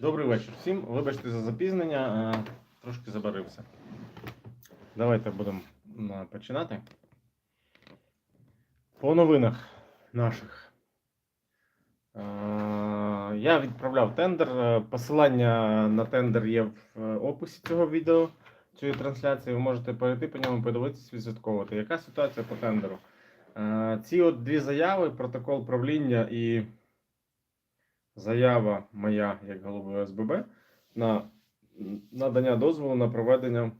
Добрий вечір всім. Вибачте за запізнення, е, трошки забарився. Давайте будемо починати. По новинах наших. Е, Я відправляв тендер. Е, Посилання на тендер є в описі цього відео, цієї трансляції. Ви можете перейти по ньому, подивитися, відсвяткувати. Яка ситуація по тендеру? Ці от дві заяви, протокол правління і заява моя як голови ОСББ на надання дозволу на проведення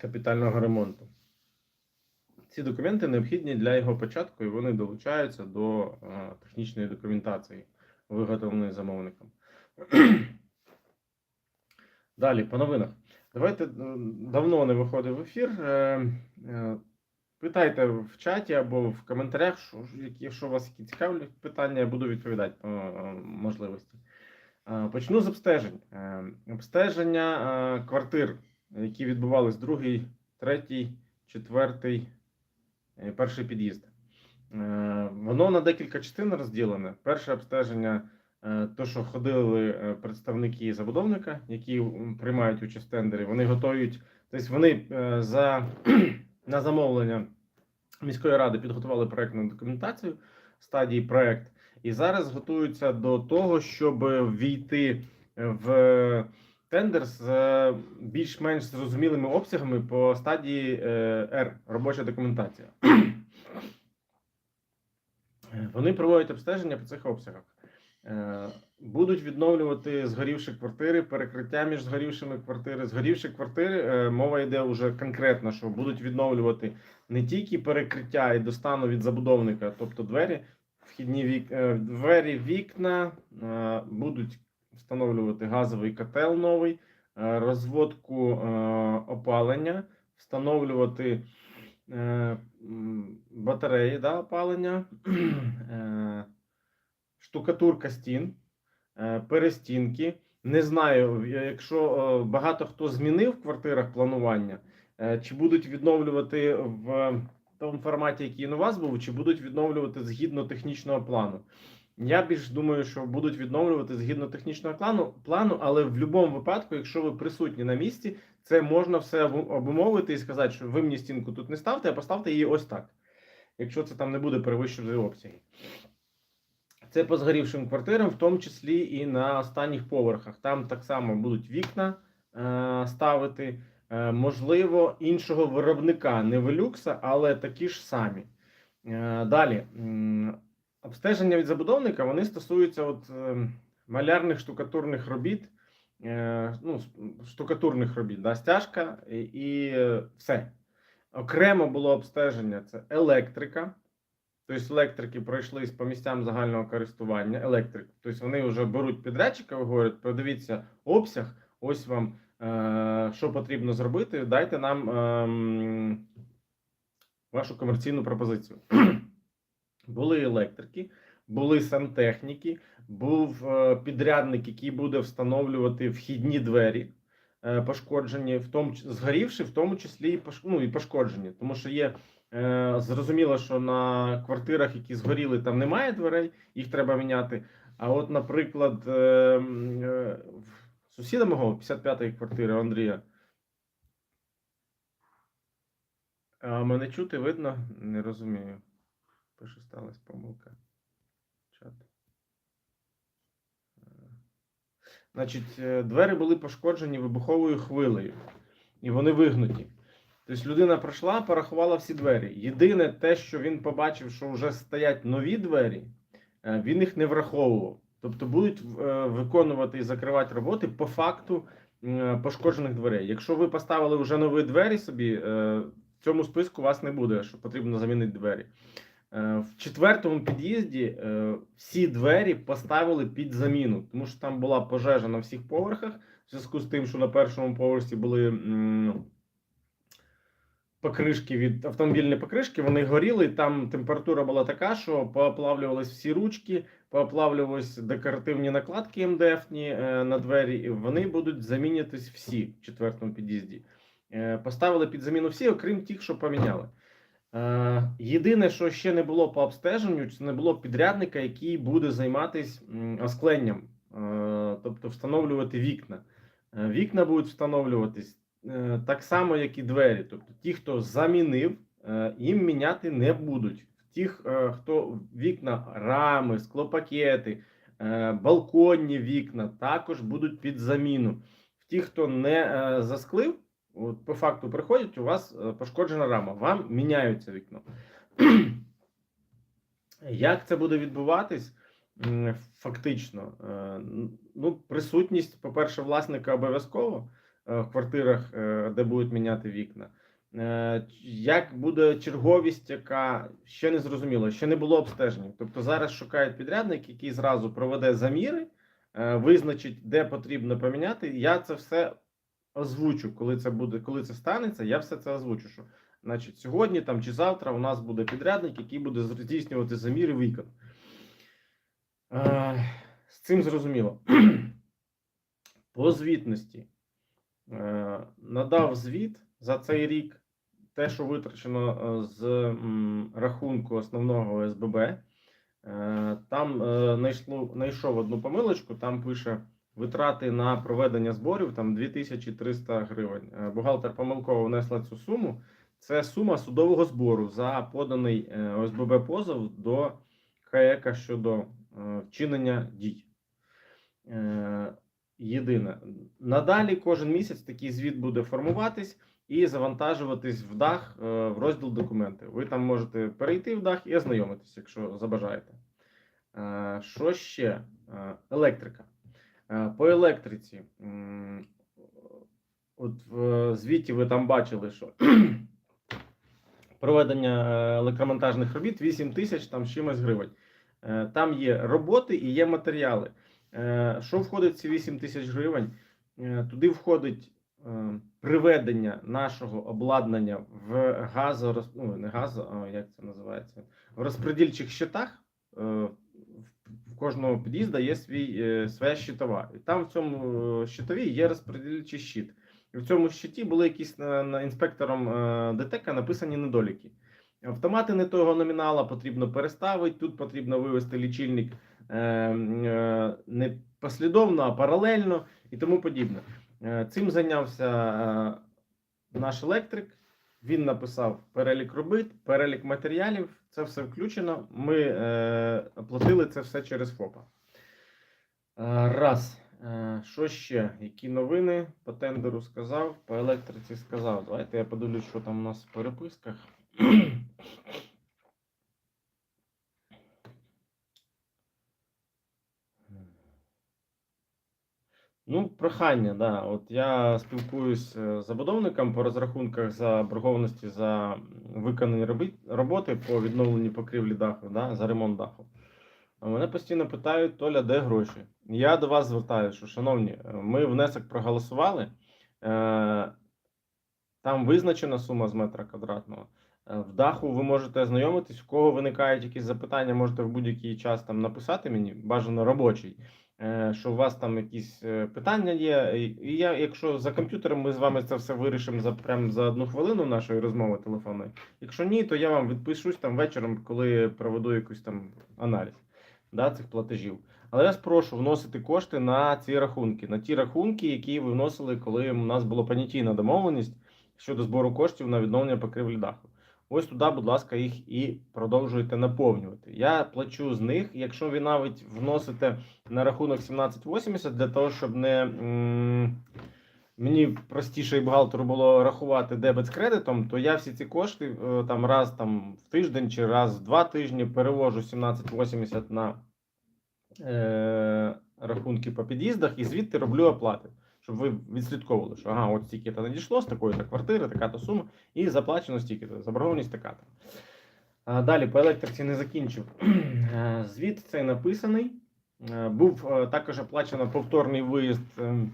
капітального ремонту. Ці документи необхідні для його початку і вони долучаються до е, технічної документації, виготовленої замовником. Далі, по новинах. Давайте е, давно не виходив в ефір. Питайте в чаті або в коментарях, що, якщо у вас які цікаві питання, я буду відповідати по е, можливості. Е, Почну з обстежень. Е, Обстеження квартир, які відбувались другий, третій, четвертий, перший під'їзд. Воно на декілька частин розділене. Перше обстеження, то, що ходили представники забудовника, які приймають участь в тендері, вони готують, тобто вони за на замовлення міської ради підготували проектну документацію стадії проект, і зараз готуються до того, щоб війти в тендер з е, більш-менш зрозумілими обсягами по стадії Р R робоча документація. Е, Вони проводять обстеження по цих обсягах. Е, Будуть відновлювати згорівші квартири, перекриття між згорівшими квартири. Згорівші квартири, е, мова йде вже конкретно, що будуть відновлювати не тільки перекриття і достану від забудовника, тобто двері, вхідні вік, е, двері, вікна, будуть встановлювати газовий котел новий, розводку опалення, встановлювати батареї да, опалення, штукатурка стін, е, перестінки. Не знаю, якщо е, багато хто змінив в квартирах планування, е, чи будуть відновлювати в тому форматі, який у вас був, чи будуть відновлювати згідно технічного плану. Я більш думаю, що будуть відновлювати згідно технічного плану, плану, але в будь-якому випадку, якщо ви присутні на місці, це можна все обу- обумовити і сказати, що ви мені стінку тут не ставте, а поставте її ось так. Якщо це там не буде перевищувати обсяги. Це по згорівшим квартирам, в тому числі і на останніх поверхах. Там так само будуть вікна е, ставити. Е, можливо, іншого виробника, не велюкса, але такі ж самі. Е, далі. Обстеження від забудовника вони стосуються от, е, малярних штукатурних робіт, е, ну, штукатурних робіт, да, стяжка і, і е, все. Окремо було обстеження це електрика. Тобто електрики пройшлись по місцям загального користування. Електрик. Тобто вони вже беруть підрядчика, говорять, подивіться обсяг, ось вам е, що потрібно зробити, дайте нам ем, вашу комерційну пропозицію. Були електрики, були сантехніки, був е, підрядник, який буде встановлювати вхідні двері, е, пошкоджені, в тому згорівши, в тому числі і ну, і пошкоджені. Тому що є е, зрозуміло, що на квартирах, які згоріли, там немає дверей, їх треба міняти. А от, наприклад, е, е, сусіда мого 55-ї квартири Андрія. Мене чути видно? Не розумію. Пише, сталася помилка. Чат. Е, Значить, е, двері були пошкоджені вибуховою хвилею, і вони вигнуті. Тобто людина пройшла, порахувала всі двері. Єдине те, що він побачив, що вже стоять нові двері, е, він їх не враховував. Тобто будуть е, виконувати і закривати роботи по факту е, пошкоджених дверей. Якщо ви поставили вже нові двері собі, в цьому списку вас не буде, що потрібно замінити двері. В четвертому під'їзді всі двері поставили під заміну, тому що там була пожежа на всіх поверхах, в зв'язку з тим, що на першому поверсі були покришки від автомобільні покришки, вони горіли. Там температура була така, що пооплавлювались всі ручки, пооплавлювались декоративні накладки МДФні е, на двері. І вони будуть замінятись всі в четвертому під'їзді. Е, Поставили під заміну всі, окрім тих, що поміняли. Е, Єдине, що ще не було по обстеженню, це не було підрядника, який буде займатися оскленням. Тобто встановлювати вікна. Вікна будуть встановлюватись так само, як і двері. Тобто, ті, хто замінив, е, їм міняти не будуть. Тих, е, хто вікна, рами, склопакети, е, балконні вікна також будуть під заміну. Ті, хто не е, засклив, от по факту приходять, у вас е, пошкоджена рама, вам міняються вікно. Як це буде відбуватись? Фактично, Е, ну, присутність, по-перше, власника обов'язково е, в квартирах, е, де будуть міняти вікна. Е, Як буде черговість, яка ще не зрозуміло, ще не було обстеження. Тобто зараз шукають підрядник, який зразу проведе заміри, е, визначить, де потрібно поміняти. Я це все озвучу, коли це буде, коли це станеться. Я все це озвучу. Що, значить, сьогодні там чи завтра у нас буде підрядник, який буде здійснювати заміри вікон. Е, З цим зрозуміло. По звітності е, надав звіт за цей рік, те, що витрачено е, з рахунку основного СББ. Е, Там е, знайшов одну помилочку, там пише витрати на проведення зборів там 2300 гривень. Е, Бухгалтер помилково внесла цю суму. Це сума судового збору за поданий е, ОСББ позов до ХЕКа щодо е, вчинення дій. Єдине. Надалі кожен місяць такий звіт буде формуватись і завантажуватись в дах е, в розділ документи. Ви там можете перейти в дах і ознайомитись, якщо забажаєте. Е, Що ще? Е, Електрика. По електриці. От в звіті ви там бачили, що проведення електромонтажних робіт 8 тисяч там чимось гривень. Там є роботи і є матеріали. Е, Що входить в ці 8 тисяч гривень? Е, Туди входить е, приведення нашого обладнання в газо, ну, не газо, а як це називається, в розподільчих щитах. В кожного під'їзду є свій, своя щитова. І там в цьому щитові є розподільчий щит. І в цьому щиті були якісь на, на інспектором ДТЕКа написані недоліки. Автомати не того номінала потрібно переставити. Тут потрібно вивести лічильник не послідовно, а паралельно і тому подібне. Е, Цим зайнявся е, наш електрик. Він написав перелік робіт, перелік матеріалів. Це все включено. Ми е, оплатили це все через ФОПа. Е, раз. Е, Що ще? Які новини по тендеру сказав, по електриці сказав. Давайте я подивлюсь, що там у нас в переписках. Ну, прохання, да. От я спілкуюсь е, з забудовником по розрахунках за боргованості за виконані роботи по відновленню покрівлі даху, да, за ремонт даху. Мене постійно питають, Толя, де гроші? Я до вас звертаюся, що, шановні, е, ми внесок проголосували. Е, Там визначена сума з метра квадратного. В даху ви можете ознайомитись, в кого виникають якісь запитання, можете в будь-який час там написати мені, бажано робочий, що у вас там якісь е, питання є. І я, якщо за комп'ютером ми з вами це все вирішимо за прям за одну хвилину нашої розмови телефонної. Якщо ні, то я вам відпишусь там вечором, коли проведу якийсь там аналіз да, цих платежів. Але я вас прошу вносити кошти на ці рахунки, на ті рахунки, які ви вносили, коли у нас була понятійна домовленість щодо збору коштів на відновлення покрівлі даху. Ось туди, будь ласка, їх і продовжуйте наповнювати. Я плачу з них, якщо ви навіть вносите на рахунок 1780 для того, щоб не м, мені простіше і бухгалтеру було рахувати дебет з кредитом, то я всі ці кошти е, там раз там в тиждень чи раз в два тижні перевожу 1780 на е, рахунки по під'їздах і звідти роблю оплати. Щоб ви відслідковували, що ага, от стільки то надійшло з такої то квартири, така то сума, і заплачено стільки то заборгованість така то. Далі по електриці не закінчив. Е, Звіт цей написаний. Е, Був е, також оплачено повторний виїзд е,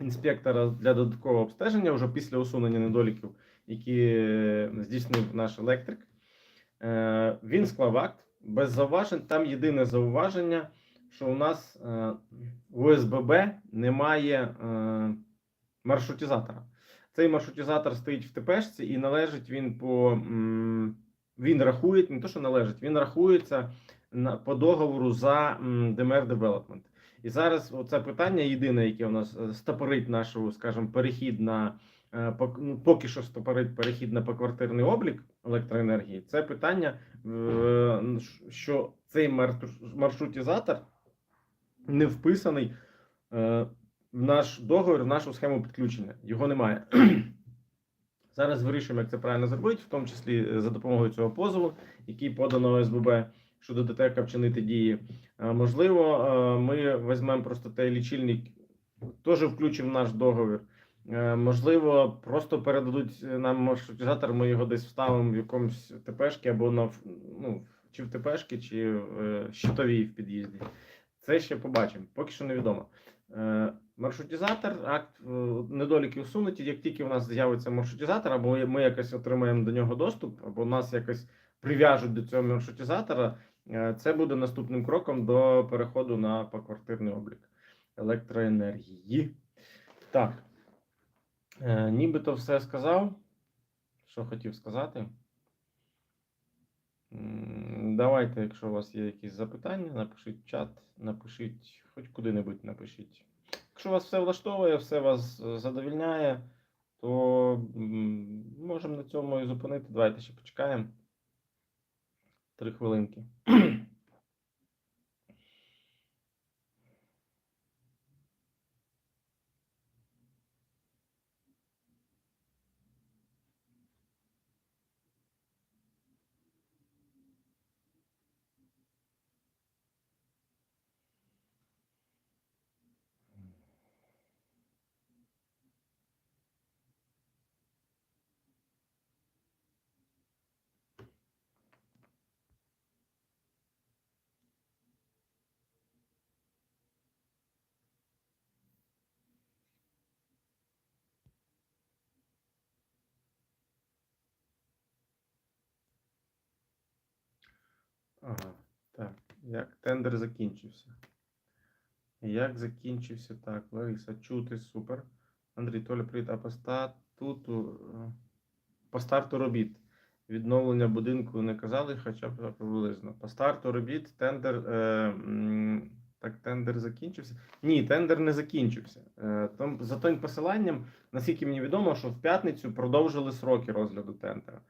інспектора для додаткового обстеження вже після усунення недоліків, які здійснив наш електрик. Він склав акт без зауважень. Там єдине зауваження, що у нас е, у ОСББ немає е, маршрутизатора. Цей маршрутизатор стоїть в ТПшці і належить він по. Він рахує, не то, що належить, він рахується на, по договору за DMR Development. І зараз оце питання єдине, яке у нас е, стопорить нашу, скажімо, перехід на ну, поки що стопорить перехід на поквартирний облік електроенергії. Це питання, що цей маршру- маршрутизатор не вписаний е, в наш договір, в нашу схему підключення. Його немає. Зараз вирішуємо, як це правильно зробити, в тому числі е, за допомогою цього позову, який подано ОСББ щодо ДТЕКа вчинити дії. Е, Можливо, ми візьмемо просто той лічильник, теж включимо наш договір. Можливо, просто передадуть нам маршрутизатор, ми його десь вставимо в якомусь ТПшки або на ну, чи в ТПшки, чи в щитовій в під'їзді. Це ще побачимо. Поки що невідомо. Е, Маршрутизатор, акт е, недоліки усунуті. Як тільки у нас з'явиться маршрутизатор, або ми якось отримаємо до нього доступ, або нас якось прив'яжуть до цього маршрутизатора, е, це буде наступним кроком до переходу на поквартирний облік електроенергії. Так. Нібито все сказав, що хотів сказати. Давайте, якщо у вас є якісь запитання, напишіть чат, напишіть, хоч куди-небудь напишіть. Якщо вас все влаштовує, все вас е, задовільняє, то можемо на цьому і зупинити. Давайте ще почекаємо. Три хвилинки. Ага, так. Як тендер закінчився? Як закінчився? Так, Лариса, чути, супер. Андрій, Толя, привіт. А по статуту, е, по старту робіт. Відновлення будинку не казали, хоча б приблизно. По старту робіт тендер. Е, так, тендер закінчився. Ні, тендер не закінчився. Е, там, за тим посиланням, наскільки мені відомо, що в п'ятницю продовжили сроки розгляду тендера.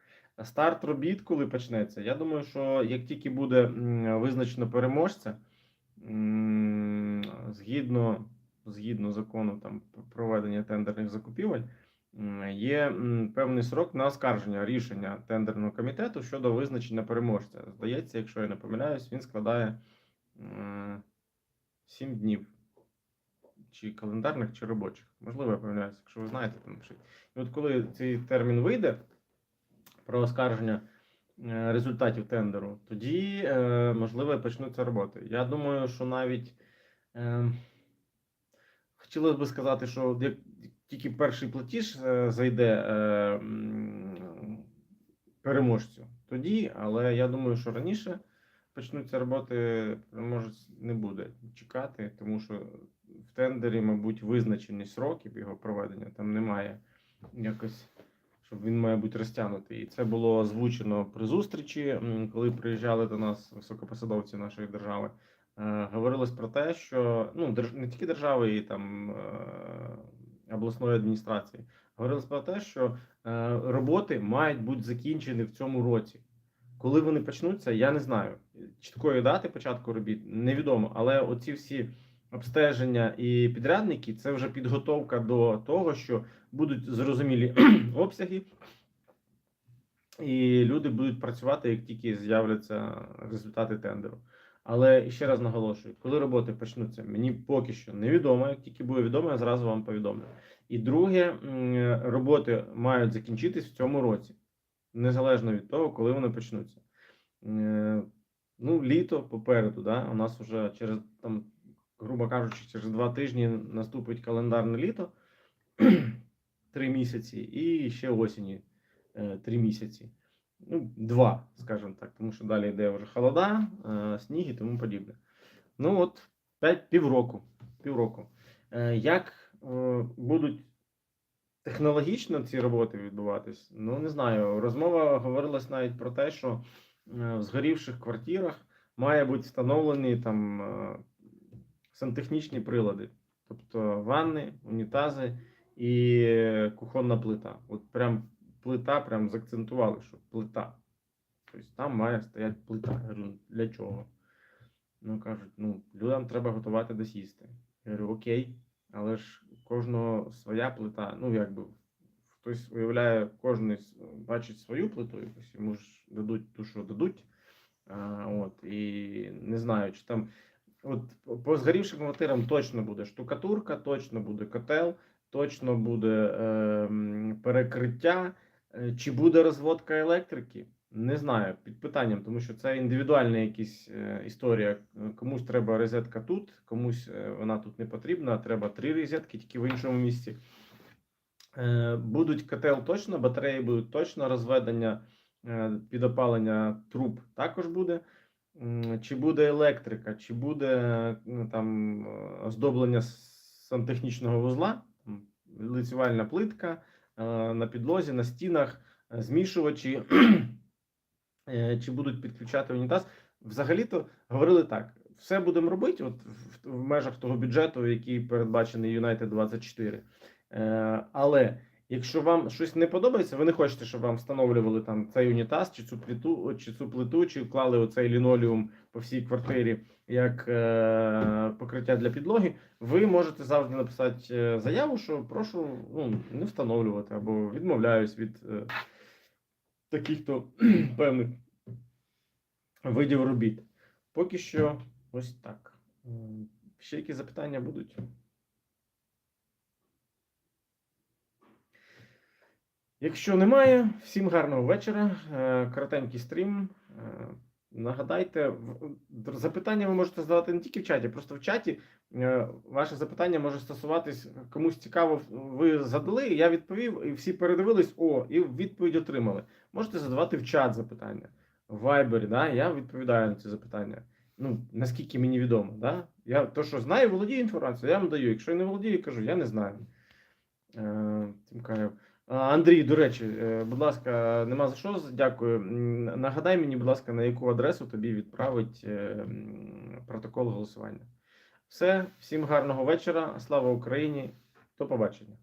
Старт робіт, коли почнеться, я думаю, що як тільки буде визначено переможця, згідно, згідно закону там проведення тендерних закупівель, є певний срок на оскарження рішення тендерного комітету щодо визначення переможця. Здається, якщо я не помиляюсь, він складає 7 днів. Чи календарних, чи робочих. Можливо, я помиляюсь, якщо ви знаєте, то напишіть. І от коли цей термін вийде про оскарження е, результатів тендеру, тоді, е, можливо, почнуться роботи. Я думаю, що навіть е, хотілося б сказати, що як тільки перший платіж зайде переможцю, тоді, але я думаю, що раніше почнуться роботи, може, не буде чекати, тому що в тендері, мабуть, визначені сроки його проведення, там немає якось щоб він має бути розтягнутий. І це було озвучено при зустрічі, коли приїжджали до нас високопосадовці нашої держави. Е, Говорилось про те, що ну не тільки держави і там е, обласної адміністрації, говорилось про те, що е, роботи мають бути закінчені в цьому році. Коли вони почнуться, я не знаю. Чіткої дати початку робіт невідомо, але оці всі обстеження і підрядники це вже підготовка до того, що будуть зрозумілі обсяги, і люди будуть працювати, як тільки з'являться результати тендеру. Але ще раз наголошую, коли роботи почнуться, мені поки що невідомо. Як тільки буде відомо, я зразу вам повідомлю. І друге, роботи мають закінчитись в цьому році, незалежно від того, коли вони почнуться. Е, Ну, літо попереду, да? у нас вже через там, грубо кажучи, через два тижні наступить календарне літо, три місяці, і ще осені е, три місяці. Ну, два, скажімо так, тому що далі йде вже холода, е, сніг і тому подібне. Ну от, п'ять півроку. півроку. Е, Як будуть технологічно ці роботи відбуватись? Ну, не знаю. Розмова говорилась навіть про те, що в згорівших квартирах має бути встановлений там сантехнічні прилади, тобто ванни, унітази і кухонна плита. От прям плита, прям заакцентували, що плита. Тобто там має стояти плита. Я говорю, для чого? Ну кажуть, ну, людям треба готувати десь їсти. Я говорю, окей, але ж кожного своя плита. Ну, якби хтось уявляє, кожен бачить свою плиту, якось йому ж дадуть ту, що дадуть. А, от, і не знаю, чи там. От по згорівшим квартирам точно буде штукатурка, точно буде котел, точно буде ем, перекриття, Е, чи буде розводка електрики. Не знаю, під питанням, тому що це індивідуальна якась е, історія. Комусь треба розетка тут, комусь е, вона тут не потрібна. Треба три розетки, тільки в іншому місці. Будуть котел точно, батареї будуть точно, розведення під опалення труб також буде. Чи буде електрика, чи буде там оздоблення сантехнічного вузла, лицювальна плитка е, на підлозі, на стінах, е, змішувачі, е, чи будуть підключати унітаз. Взагалі-то говорили так: все будемо робити от в, межах того бюджету, який передбачений United 24. Е, але якщо вам щось не подобається, ви не хочете, щоб вам встановлювали там цей унітаз, чи цю плиту, чи цю плиту, чи вклали оцей лінолеум по всій квартирі як е, покриття для підлоги, ви можете завжди написати е, заяву, що прошу ну, не встановлювати або відмовляюсь від е, таких то певних видів робіт. Поки що ось так. Ще які запитання будуть? Якщо немає, всім гарного вечора. Е, Коротенький стрім. Е, Нагадайте, запитання ви можете задавати не тільки в чаті, просто в чаті е, ваше запитання може стосуватись комусь цікаво. Ви задали, я відповів, і всі передивились. О, і відповідь отримали. Можете задавати в чат запитання в Viber, да? Я відповідаю на ці запитання. Ну, наскільки мені відомо, да? Я то, що знаю, володію інформацією, я вам даю. Якщо я не володію, кажу, я не знаю. Е, Тимкаєв. А, Андрій, до речі, е, будь ласка, нема за що. Дякую. Нагадай мені, будь ласка, на яку адресу тобі відправить е, протокол голосування. Все, всім гарного вечора. Слава Україні. До побачення.